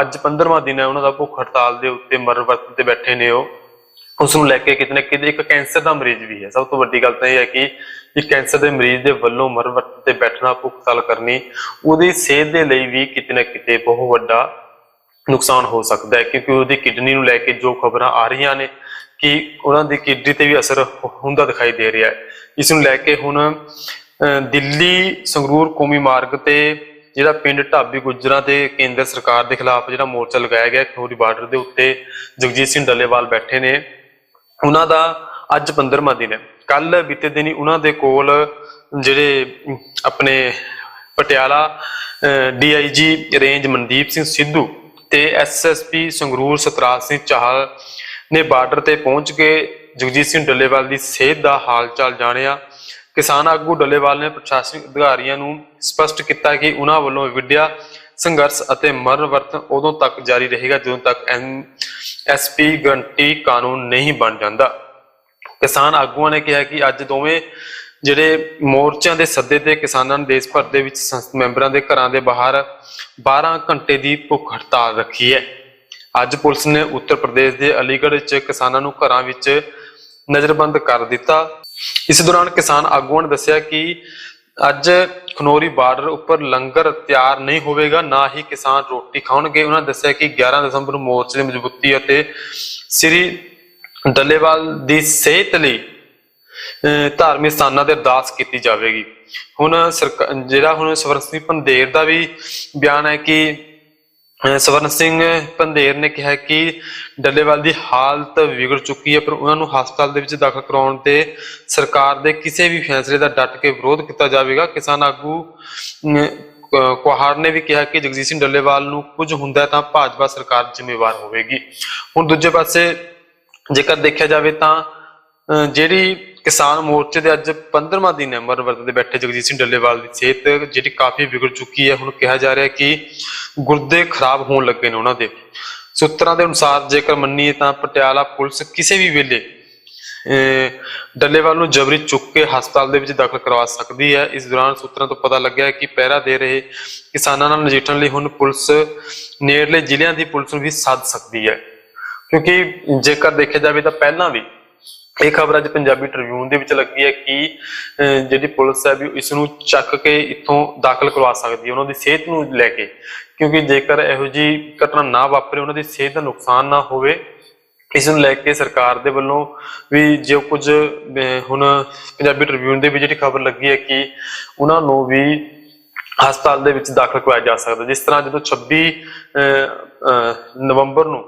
ਅੱਜ 15ਵਾਂ ਦਿਨ ਹੈ, ਉਹਨਾਂ ਦਾ ਭੁੱਖ ਹੜਤਾਲ ਦੇ ਉੱਤੇ ਮਰਨ ਵਰਤ ਤੇ ਬੈਠੇ ਨੇ ਉਹ। ਉਸ ਨੂੰ ਲੈ ਕੇ ਕਿਤੇ ਨਾ ਕਿਤੇ ਇੱਕ ਕੈਂਸਰ ਦਾ ਮਰੀਜ਼ ਵੀ ਹੈ। ਸਭ ਤੋਂ ਵੱਡੀ ਗੱਲ ਤਾਂ ਇਹ ਹੈ ਕਿ ਇੱਕ ਕੈਂਸਰ ਦੇ ਮਰੀਜ਼ ਦੇ ਵੱਲੋਂ ਮਰਨ ਵਰਤ ਤੇ ਬੈਠਣਾ, ਭੁੱਖ ਹੜਤਾਲ ਕਰਨੀ, ਉਹਦੀ ਸਿਹਤ ਦੇ ਲਈ ਵੀ ਕਿਤੇ ਨਾ ਕਿਤੇ ਬਹੁਤ ਵੱਡਾ ਨੁਕਸਾਨ ਹੋ ਸਕਦਾ ਹੈ, ਕਿਉਂਕਿ ਉਹਦੀ ਕਿਡਨੀ ਨੂੰ ਲੈ ਕੇ ਜੋ ਖਬਰਾਂ ਆ ਰਹੀਆਂ ਨੇ ਕਿ ਉਹਨਾਂ ਦੀ ਕਿਡਨੀ ਤੇ ਵੀ ਅਸਰ ਹੁੰਦਾ ਦਿਖਾਈ ਦੇ ਰਿਹਾ ਹੈ। ਇਸ ਨੂੰ ਲੈ ਕੇ ਹੁਣ ਅਹ, ਦਿੱਲੀ ਸੰਗਰੂਰ ਕੌਮੀ ਮਾਰਗ ਤੇ ਜਿਹੜਾ ਪਿੰਡ ਢਾਬੀ ਗੁੱਜਰਾਂ ਤੇ ਕੇਂਦਰ ਸਰਕਾਰ ਦੇ ਖਿਲਾਫ ਜਿਹੜਾ ਮੋਰਚਾ ਲਗਾਇਆ ਗਿਆ ਖਨੌਰੀ ਬਾਰਡਰ ਦੇ ਉੱਤੇ ਜਗਜੀਤ ਸਿੰਘ ਡੱਲੇਵਾਲ ਬੈਠੇ ਨੇ। ਉਹਨਾਂ ਦਾ ਅੱਜ 15ਵਾਂ ਦਿਨ ਹੈ। ਕੱਲ ਬੀਤੇ ਦਿਨੀ ਉਹਨਾਂ ਦੇ ਕੋਲ ਜਿਹੜੇ ਆਪਣੇ ਪਟਿਆਲਾ ਡੀਆਈਜੀ ਰੇਂਜ ਮਨਦੀਪ ਸਿੰਘ ਸਿੱਧੂ ਤੇ ਐਸਐਸਪੀ ਸੰਗਰੂਰ ਸਤਰਾਜ ਸਿੰਘ ਚਾਹਲ ਨੇ ਬਾਰਡਰ ਤੇ ਪਹੁੰਚ ਕੇ ਜਗਜੀਤ ਸਿੰਘ ਡੱਲੇਵਾਲ ਦੀ ਸਿਹਤ ਦਾ ਹਾਲ ਚਾਲ ਜਾਣਿਆ। ਕਿਸਾਨ ਆਗੂ ਡੱਲੇਵਾਲ ਨੇ ਪ੍ਰਸ਼ਾਸਨਿਕ ਅਧਿਕਾਰੀਆਂ ਨੂੰ ਸਪਸ਼ਟ ਕੀਤਾ ਕਿ ਉਹਨਾਂ ਵੱਲੋਂ ਵਿੱਢਿਆ ਸੰਘਰਸ਼ ਅਤੇ ਮਰਨ ਵਰਤਨ ਉਦੋਂ ਤੱਕ ਜਾਰੀ ਰਹੇਗਾ ਜਦੋਂ ਤੱਕ ਐਸਪੀ ਗਰੰਟੀ ਕਾਨੂੰਨ ਨਹੀਂ ਬਣ ਜਾਂਦਾ। ਕਿਸਾਨ ਆਗੂਆਂ ਨੇ ਕਿਹਾ ਕਿ ਅੱਜ ਦੋਵੇਂ ਜਿਹੜੇ ਮੋਰਚਿਆਂ ਦੇ ਸੱਦੇ ਤੇ ਕਿਸਾਨਾਂ ਨੇ ਦੇਸ਼ ਭਰ ਦੇ ਵਿੱਚ ਸੰਸਦ ਮੈਂਬਰਾਂ ਦੇ ਘਰਾਂ ਦੇ ਬਾਹਰ 12 ਘੰਟੇ ਦੀ ਭੁੱਖ ਹੜਤਾਲ ਰੱਖੀ ਹੈ। ਅੱਜ ਪੁਲਿਸ ਨੇ ਉੱਤਰ ਪ੍ਰਦੇਸ਼ ਦੇ ਅਲੀਗੜ੍ਹ ਵਿੱਚ ਕਿਸਾਨਾਂ ਨੂੰ ਘਰਾਂ ਵਿੱਚ ਨਜ਼ਰਬੰਦ ਕਰ ਦਿੱਤਾ। ਇਸ ਦੌਰਾਨ ਕਿਸਾਨ ਆਗੂਆਂ ਨੇ ਦੱਸਿਆ ਕਿ ਅੱਜ ਖਨੋਰੀ ਬਾਰਡਰ ਉੱਪਰ ਲੰਗਰ ਤਿਆਰ ਨਹੀਂ ਹੋਵੇਗਾ, ਨਾ ਹੀ ਕਿਸਾਨ ਰੋਟੀ ਖਾਣਗੇ। ਉਹਨਾਂ ਦੱਸਿਆ ਕਿ 11 ਦਸੰਬਰ ਨੂੰ ਮੋਰਚੇ ਦੀ ਮਜ਼ਬੂਤੀ ਅਤੇ ਸ੍ਰੀ ਡੱਲੇਵਾਲ ਦੀ ਸਿਹਤ ਲਈ, ਅਹ, ਧਾਰਮਿਕ ਸਥਾਨਾਂ ਤੇ ਅਰਦਾਸ ਕੀਤੀ ਜਾਵੇਗੀ। ਹੁਣ ਸਰਕਾ- ਜਿਹੜਾ ਹੁਣ ਸਵਰਨ ਸਿੰਘ ਪੰਦੇਰ ਦਾ ਵੀ ਬਿਆਨ ਹੈ ਕਿ ਸਵਰਨ ਸਿੰਘ ਪੰਦੇਰ ਨੇ ਕਿਹਾ ਕਿ ਡੱਲੇਵਾਲ ਦੀ ਹਾਲਤ ਵਿਗੜ ਚੁੱਕੀ ਹੈ, ਪਰ ਉਹਨਾਂ ਨੂੰ ਹਸਪਤਾਲ ਦੇ ਵਿੱਚ ਦਾਖਲ ਕਰਾਉਣ ਤੇ ਸਰਕਾਰ ਦੇ ਕਿਸੇ ਵੀ ਫੈਸਲੇ ਦਾ ਡਟ ਕੇ ਵਿਰੋਧ ਕੀਤਾ ਜਾਵੇਗਾ। ਕਿਸਾਨ ਆਗੂ ਅਹ ਕੁਹਾਰ ਨੇ ਵੀ ਕਿਹਾ ਕਿ ਜਗਜੀਤ ਸਿੰਘ ਡੱਲੇਵਾਲ ਨੂੰ ਕੁਝ ਹੁੰਦਾ ਤਾਂ ਭਾਜਪਾ ਸਰਕਾਰ ਜ਼ਿੰਮੇਵਾਰ ਹੋਵੇਗੀ। ਹੁਣ ਦੂਜੇ ਪਾਸੇ ਜੇਕਰ ਦੇਖਿਆ ਜਾਵੇ ਤਾਂ ਜਿਹੜੀ ਕਿਸਾਨ ਮੋਰਚੇ ਦੇ ਅੱਜ 15ਵਾਂ ਦਿਨ ਹੈ, ਮਰਨ ਦੇ ਬੈਠੇ ਜਗਜੀਤ ਸਿੰਘ ਡੱਲੇਵਾਲ ਦੀ ਸਿਹਤ ਜਿਹੜੀ ਕਾਫੀ ਵਿਗੜ ਚੁੱਕੀ ਹੈ। ਹੁਣ ਕਿਹਾ ਜਾ ਰਿਹਾ ਕਿ ਗੁਰਦੇ ਖਰਾਬ ਹੋਣ ਲੱਗੇ ਨੇ ਉਹਨਾਂ ਦੇ। ਸੂਤਰਾਂ ਦੇ ਅਨੁਸਾਰ ਜੇਕਰ ਮੰਨੀਏ ਤਾਂ ਪਟਿਆਲਾ ਪੁਲਿਸ ਕਿਸੇ ਵੀ ਵੇਲੇ ਡੱਲੇਵਾਲ ਨੂੰ ਜਬਰੀ ਚੁੱਕ ਕੇ ਹਸਪਤਾਲ ਦੇ ਵਿੱਚ ਦਾਖਲ ਕਰਵਾ ਸਕਦੀ ਹੈ। ਇਸ ਦੌਰਾਨ ਸੂਤਰਾਂ ਤੋਂ ਪਤਾ ਲੱਗਿਆ ਕਿ ਪਹਿਰਾ ਦੇ ਰਹੇ ਕਿਸਾਨਾਂ ਨਾਲ ਨਜਿੱਠਣ ਲਈ ਹੁਣ ਪੁਲਿਸ ਨੇੜਲੇ ਜ਼ਿਲ੍ਹਿਆਂ ਦੀ ਪੁਲਿਸ ਨੂੰ ਵੀ ਸੱਦ ਸਕਦੀ ਹੈ। ਕਿਉਂਕਿ ਜੇਕਰ ਦੇਖਿਆ ਜਾਵੇ ਤਾਂ ਪਹਿਲਾਂ ਵੀ ਇਹ ਖਬਰ ਅੱਜ ਪੰਜਾਬੀ ਟ੍ਰਿਬਿਊਨ ਦੇ ਵਿੱਚ ਲੱਗੀ ਹੈ ਕਿ ਜਿਹੜੀ ਪੁਲਿਸ ਹੈ ਵੀ ਇਸ ਨੂੰ ਚੱਕ ਕੇ ਇੱਥੋਂ ਦਾਖਲ ਕਰਵਾ ਸਕਦੀ ਹੈ ਉਹਨਾਂ ਦੀ ਸਿਹਤ ਨੂੰ ਲੈ ਕੇ। ਕਿਉਂਕਿ ਜੇਕਰ ਇਹੋ ਜੀ ਘਟਨਾ ਨਾ ਵਾਪਰੇ ਉਹਨਾਂ ਦੀ ਸਿਹਤ ਦਾ ਨੁਕਸਾਨ ਨਾ ਹੋਵੇ ਇਸ ਨੂੰ ਲੈ ਕੇ ਸਰਕਾਰ ਦੇ ਵੱਲੋਂ ਵੀ ਜੋ ਕੁਝ ਹੁਣ ਪੰਜਾਬੀ ਟ੍ਰਿਬਿਊਨ ਦੇ ਵਿੱਚ ਜਿਹੜੀ ਖਬਰ ਲੱਗੀ ਹੈ ਕਿ ਉਹਨਾਂ ਨੂੰ ਵੀ ਹਸਪਤਾਲ ਦੇ ਵਿੱਚ ਦਾਖਲ ਕਰਵਾਇਆ ਜਾ ਸਕਦਾ। ਜਿਸ ਤਰ੍ਹਾਂ ਜਦੋਂ 26 ਅਹ, ਨਵੰਬਰ ਨੂੰ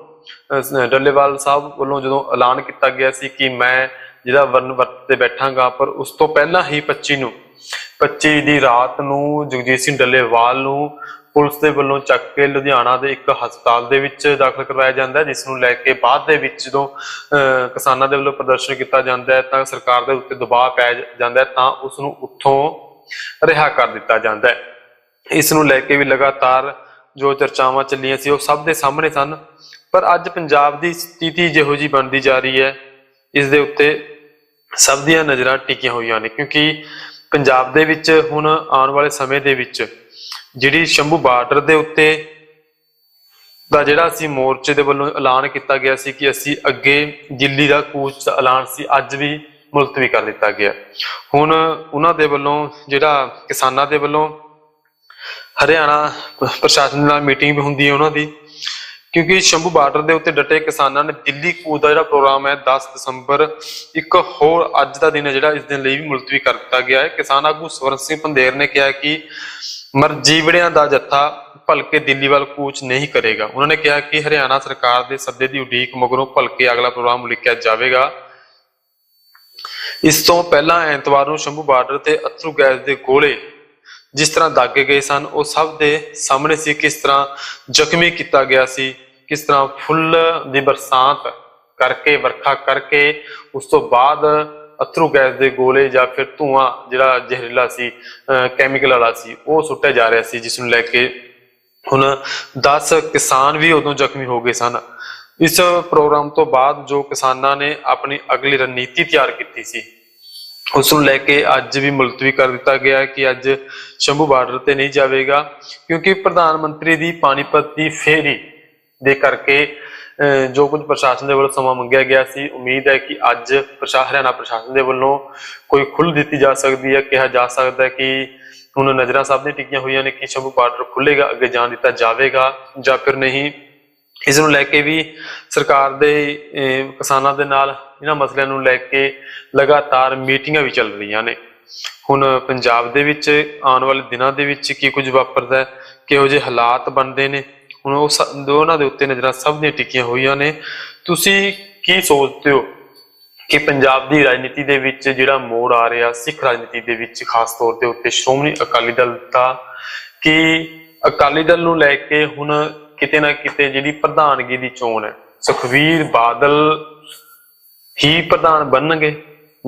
ਡੱਲੇਵਾਲ ਸਾਹਿਬ ਵੱਲੋਂ ਜਦੋਂ ਐਲਾਨ ਕੀਤਾ ਗਿਆ ਸੀ ਕਿ ਮੈਂ ਜਿਹਦਾ ਵਰਨ ਵਰਤ ਤੇ ਬੈਠਾਂਗਾ ਪਰ ਉਸ ਤੋਂ ਪਹਿਲਾਂ ਹੀ 25 ਨੂੰ 25 ਦੀ ਰਾਤ ਨੂੰ ਜਗਜੀਤ ਸਿੰਘ ਡੱਲੇਵਾਲ ਨੂੰ ਪੁਲਿਸ ਦੇ ਵੱਲੋਂ ਚੱਕ ਕੇ ਲੁਧਿਆਣਾ ਦੇ ਇੱਕ ਹਸਪਤਾਲ ਦੇ ਵਿੱਚ ਦਾਖਲ ਕਰਵਾਇਆ ਜਾਂਦਾ ਹੈ ਜਿਸ ਨੂੰ ਲੈ ਕੇ ਬਾਅਦ ਦੇ ਵਿੱਚ ਜਦੋਂ ਅਹ, ਕਿਸਾਨਾਂ ਦੇ ਵੱਲੋਂ ਪ੍ਰਦਰਸ਼ਨ ਕੀਤਾ ਜਾਂਦਾ ਹੈ ਤਾਂ ਸਰਕਾਰ ਦੇ ਉੱਤੇ ਦਬਾਅ ਪੈ ਜਾਂਦਾ ਹੈ ਤਾਂ ਉਸ ਨੂੰ ਉੱਥੋਂ ਰਿਹਾ ਕਰ ਦਿੱਤਾ ਜਾਂਦਾ ਹੈ। ਇਸ ਨੂੰ ਲੈ ਕੇ ਵੀ ਲਗਾਤਾਰ ਜੋ ਚਰਚਾਵਾਂ ਚੱਲੀਆਂ ਸੀ ਉਹ ਸਭ ਦੇ ਸਾਹਮਣੇ ਸਨ। ਪਰ ਅੱਜ ਪੰਜਾਬ ਦੀ ਸਥਿਤੀ ਜਿਹੋ ਜੀ ਬਣਦੀ ਜਾ ਰਹੀ ਹੈ, ਇਸ ਦੇ ਉੱਤੇ ਸਭ ਦੀਆਂ ਨਜ਼ਰਾਂ ਟਿਕੀਆਂ ਹੋਈਆਂ ਨੇ, ਕਿਉਂਕਿ ਪੰਜਾਬ ਦੇ ਵਿੱਚ ਹੁਣ ਆਉਣ ਵਾਲੇ ਸਮੇਂ ਦੇ ਵਿੱਚ ਜਿਹੜੀ ਸ਼ੰਭੂ ਬਾਰਡਰ ਦੇ ਉੱਤੇ ਦਾ ਜਿਹੜਾ ਸੀ ਮੋਰਚੇ ਦੇ ਵੱਲੋਂ ਐਲਾਨ ਕੀਤਾ ਗਿਆ ਸੀ ਕਿ ਅਸੀਂ ਅੱਗੇ ਦਿੱਲੀ ਦਾ ਕੂਚ ਦਾ ਐਲਾਨ ਸੀ, ਅੱਜ ਵੀ ਮੁਲਤਵੀ ਕਰ ਦਿੱਤਾ ਗਿਆ। ਹੁਣ ਉਹਨਾਂ ਦੇ ਵੱਲੋਂ ਜਿਹੜਾ ਕਿਸਾਨਾਂ ਦੇ ਵੱਲੋਂ ਹਰਿਆਣਾ ਪ੍ਰਸ਼ਾਸਨ ਨਾਲ ਮੀਟਿੰਗ ਵੀ ਹੁੰਦੀ ਹੈ ਉਹਨਾਂ ਦੀ ਕਿਉਂਕਿ ਸ਼ੰਭੂ ਬਾਰਡਰ ਦੇ ਉੱਤੇ ਡਟੇ ਕਿਸਾਨਾਂ ਨੇ ਦਿੱਲੀ ਕੂਚ ਦਾ ਜਿਹੜਾ ਪ੍ਰੋਗਰਾਮ ਹੈ 10 ਦਸੰਬਰ, ਇੱਕ ਹੋਰ ਅੱਜ ਦਾ ਦਿਨ ਹੈ ਜਿਹੜਾ ਇਸ ਦਿਨ ਲਈ ਵੀ ਮੁਲਤਵੀ ਕਰ ਦਿੱਤਾ ਗਿਆ ਹੈ। ਕਿਸਾਨ ਆਗੂ ਸਵਰਨ ਸਿੰਘ ਪੰਦੇਰ ਨੇ ਕਿਹਾ ਕਿ ਮਰਜੀਵੜਿਆਂ ਦਾ ਜੱਥਾ ਭਲਕੇ ਦਿੱਲੀ ਵੱਲ ਕੂਚ ਨਹੀਂ ਕਰੇਗਾ। ਉਹਨਾਂ ਨੇ ਕਿਹਾ ਕਿ ਹਰਿਆਣਾ ਸਰਕਾਰ ਦੇ ਸੱਦੇ ਦੀ ਉਡੀਕ ਮਗਰੋਂ ਭਲਕੇ ਅਗਲਾ ਪ੍ਰੋਗਰਾਮ ਲਿਖਿਆ ਜਾਵੇਗਾ। ਇਸ ਤੋਂ ਪਹਿਲਾਂ ਐਤਵਾਰ ਨੂੰ ਸ਼ੰਭੂ ਬਾਰਡਰ ਤੇ ਅਥਰੂ ਗੈਸ ਦੇ ਗੋਲੇ ਜਿਸ ਤਰ੍ਹਾਂ ਦਾਗੇ ਗਏ ਸਨ, ਉਹ ਸਭ ਦੇ ਸਾਹਮਣੇ ਸੀ ਕਿਸ ਤਰ੍ਹਾਂ ਜ਼ਖਮੀ ਕੀਤਾ ਗਿਆ ਸੀ, ਕਿਸ ਤਰ੍ਹਾਂ ਫੁੱਲ ਦੀ ਬਰਸਾਤ ਕਰਕੇ, ਵਰਖਾ ਕਰਕੇ, ਉਸ ਤੋਂ ਬਾਅਦ ਅਥਰੂ ਗੈਸ ਦੇ ਗੋਲੇ ਜਾਂ ਫਿਰ ਧੂਆਂ ਜਿਹੜਾ ਜ਼ਹਿਰੀਲਾ ਸੀ ਕੈਮੀਕਲ ਵਾਲਾ ਸੀ, ਉਹ ਸੁੱਟਿਆ ਜਾ ਰਿਹਾ ਸੀ, ਜਿਸ ਨੂੰ ਲੈ ਕੇ ਹੁਣ 10 ਕਿਸਾਨ ਵੀ ਉਦੋਂ ਜ਼ਖਮੀ ਹੋ ਗਏ ਸਨ। ਇਸ ਪ੍ਰੋਗਰਾਮ ਤੋਂ ਬਾਅਦ ਜੋ ਕਿਸਾਨਾਂ ਨੇ ਆਪਣੀ ਅਗਲੀ ਰਣਨੀਤੀ ਤਿਆਰ ਕੀਤੀ ਸੀ ਉਸ ਨੂੰ ਲੈ ਕੇ ਅੱਜ ਵੀ ਮੁਲਤਵੀ ਕਰ ਦਿੱਤਾ ਗਿਆ ਕਿ ਅੱਜ ਸ਼ੰਭੂ ਬਾਰਡਰ ਤੇ ਨਹੀਂ ਜਾਵੇਗਾ, ਕਿਉਂਕਿ ਪ੍ਰਧਾਨ ਮੰਤਰੀ ਦੀ ਪਾਣੀਪਤ ਦੀ ਫੇਰੀ ਦੇ ਕਰਕੇ ਜੋ ਕੁਝ ਪ੍ਰਸ਼ਾਸਨ ਦੇ ਵੱਲੋਂ ਸਮਾਂ ਮੰਗਿਆ ਗਿਆ ਸੀ, ਉਮੀਦ ਹੈ ਕਿ ਅੱਜ ਪ੍ਰਸ਼ਾ, ਹਰਿਆਣਾ ਪ੍ਰਸ਼ਾਸਨ ਦੇ ਵੱਲੋਂ ਕੋਈ ਖੁੱਲ੍ਹ ਦਿੱਤੀ ਜਾ ਸਕਦੀ ਹੈ, ਕਿਹਾ ਜਾ ਸਕਦਾ ਹੈ ਕਿ ਹੁਣ ਨਜ਼ਰਾਂ ਸਭ ਦੀਆਂ ਟਿਕੀਆਂ ਹੋਈਆਂ ਨੇ ਕਿ ਸ਼ੰਭੂ ਬਾਰਡਰ ਖੁੱਲੇਗਾ ਅੱਗੇ ਜਾਣ ਦਿੱਤਾ ਜਾਵੇਗਾ ਜਾਂ ਫਿਰ ਨਹੀਂ। ਇਸ ਨੂੰ ਲੈ ਕੇ ਵੀ ਸਰਕਾਰ ਦੇ ਕਿਸਾਨਾਂ ਦੇ ਨਾਲ ਇਹਨਾਂ ਮਸਲਿਆਂ ਨੂੰ ਲੈ ਕੇ ਲਗਾਤਾਰ ਮੀਟਿੰਗਾਂ ਵੀ ਚੱਲ ਰਹੀਆਂ ਨੇ। ਹੁਣ ਪੰਜਾਬ ਦੇ ਵਿੱਚ ਆਉਣ ਵਾਲੇ ਦਿਨਾਂ ਦੇ ਵਿੱਚ ਕੀ ਕੁਝ ਵਾਪਰਦਾ ਹੈ, ਕਿਹੋ ਜਿਹੇ ਹਾਲਾਤ ਬਣਦੇ ਨੇ, ਹੁਣ ਉਹ ਸ- ਦੋਨਾਂ ਦੇ ਉੱਤੇ ਨਜ਼ਰਾਂ ਸਭ ਦੀਆਂ ਟਿਕੀਆਂ ਹੋਈਆਂ ਨੇ। ਤੁਸੀਂ ਕੀ ਸੋਚਦੇ ਹੋ ਕਿ ਪੰਜਾਬ ਦੀ ਰਾਜਨੀਤੀ ਦੇ ਵਿੱਚ ਜਿਹੜਾ ਮੋੜ ਆ ਰਿਹਾ, ਸਿੱਖ ਰਾਜਨੀਤੀ ਦੇ ਵਿੱਚ ਖਾਸ ਤੌਰ ਤੇ ਉੱਤੇ ਸ਼੍ਰੋਮਣੀ ਅਕਾਲੀ ਦਲ ਦਾ, ਕਿ ਅਕਾਲੀ ਦਲ ਨੂੰ ਲੈ ਕੇ ਹੁਣ ਕਿਤੇ ਨਾ ਕਿਤੇ ਜਿਹੜੀ ਪ੍ਰਧਾਨਗੀ ਦੀ ਚੋਣ ਹੈ ਸੁਖਵੀਰ ਬਾਦਲ ਹੀ ਪ੍ਰਧਾਨ ਬਣਨਗੇ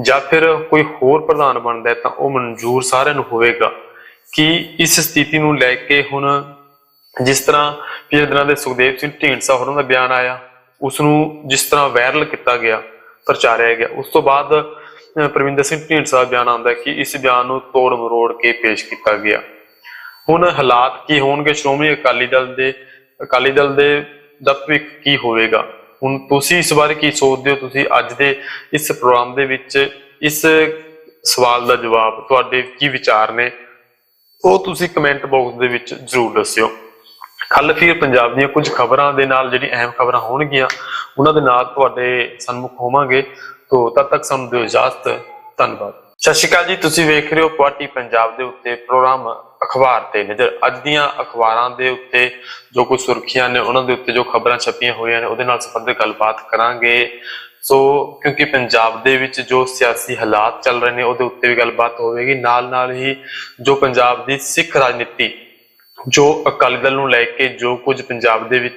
ਜਾਂ ਫਿਰ ਕੋਈ ਹੋਰ ਪ੍ਰਧਾਨ ਬਣਦਾ ਤਾਂ ਉਹ ਮਨਜ਼ੂਰ ਸਾਰਿਆਂ ਨੂੰ ਹੋਵੇਗਾ ਕਿ ਇਸ ਸਥਿਤੀ ਨੂੰ ਲੈ ਕੇ ਹੁਣ ਜਿਸ ਤਰ੍ਹਾਂ ਪਿਛਲੇ ਦਿਨਾਂ ਦੇ ਸੁਖਦੇਵ ਸਿੰਘ ਢੀਂਡਸਾ ਹੋਰਾਂ ਦਾ ਬਿਆਨ ਆਇਆ ਉਸ ਨੂੰ ਜਿਸ ਤਰ੍ਹਾਂ ਵਾਇਰਲ ਕੀਤਾ ਗਿਆ ਪ੍ਰਚਾਰਿਆ ਗਿਆ ਉਸ ਤੋਂ ਬਾਅਦ ਅਹ, ਸਿੰਘ ਢੀਂਡਸਾ ਬਿਆਨ ਆਉਂਦਾ ਕਿ ਇਸ ਬਿਆਨ ਨੂੰ ਤੋੜ ਮਰੋੜ ਕੇ ਪੇਸ਼ ਕੀਤਾ ਗਿਆ। ਹੁਣ ਹਾਲਾਤ ਕੀ ਹੋਣਗੇ ਸ਼੍ਰੋਮਣੀ ਅਕਾਲੀ ਦਲ ਦੇ ਅਕਾਲੀ ਦਲ ਦੇ ਦਾ ਭਵਿੱਖ ਕੀ ਹੋਵੇਗਾ? ਹੁਣ ਤੁਸੀਂ ਇਸ ਬਾਰੇ ਕੀ ਸੋਚਦੇ ਹੋ? ਤੁਸੀਂ ਅੱਜ ਦੇ ਇਸ ਪ੍ਰੋਗਰਾਮ ਦੇ ਵਿੱਚ ਇਸ ਸਵਾਲ ਦਾ ਜਵਾਬ ਤੁਹਾਡੇ ਕੀ ਵਿਚਾਰ ਨੇ? ਉਹ ਤੁਸੀਂ ਕਮੈਂਟ ਬਾਕਸ ਦੇ ਵਿੱਚ ਜ਼ਰੂਰ ਦੱਸਿਓ। ਕੱਲ ਫਿਰ ਪੰਜਾਬ ਦੀਆਂ ਕੁਝ ਖਬਰਾਂ ਦੇ ਨਾਲ ਜਿਹੜੀ ਅਹਿਮ ਖਬਰਾਂ ਹੋਣਗੀਆਂ, ਉਹਨਾਂ ਦੇ ਨਾਲ ਤੁਹਾਡੇ ਸਨਮੁਖ ਹੋਵਾਂਗੇ। ਤੋਂ ਤਦ ਤੱਕ ਸਾਨੂੰ ਦਿਓ ਇਜਾਜ਼ਤ। ਧੰਨਵਾਦ। ਸਤਿ ਸ਼੍ਰੀ ਅਕਾਲ ਜੀ, ਤੁਸੀਂ ਵੇਖ ਰਹੇ ਹੋ ਪੁਆਟੀ ਪੰਜਾਬ ਦੇ ਉੱਤੇ ਪ੍ਰੋਗਰਾਮ। ਅਖਬਾਰ ਤੇ ਨਜ਼ਰ। ਅੱਜ ਦੀਆਂ ਅਖਬਾਰਾਂ ਦੇ ਉੱਤੇ ਜੋ ਕੁਝ ਸੁਰਖੀਆਂ ਨੇ, ਉਹਨਾਂ ਦੇ ਉੱਤੇ ਜੋ ਖਬਰਾਂ ਛਪੀਆਂ ਹੋਈਆਂ ਨੇ, ਉਹਦੇ ਨਾਲ ਸੰਬੰਧਿਤ ਗੱਲਬਾਤ ਕਰਾਂਗੇ। ਸੋ, ਕਿਉਂਕਿ ਪੰਜਾਬ ਦੇ ਵਿੱਚ ਜੋ ਸਿਆਸੀ ਹਾਲਾਤ ਚੱਲ ਰਹੇ ਨੇ, ਉਹਦੇ ਉੱਤੇ ਵੀ ਗੱਲਬਾਤ ਹੋਵੇਗੀ। ਨਾਲ ਨਾਲ ਹੀ ਜੋ ਪੰਜਾਬ ਦੀ ਸਿੱਖ ਰਾਜਨੀਤੀ, ਜੋ ਅਕਾਲੀ ਦਲ ਨੂੰ ਲੈ ਕੇ ਜੋ ਕੁਝ ਪੰਜਾਬ ਦੇ ਵਿੱਚ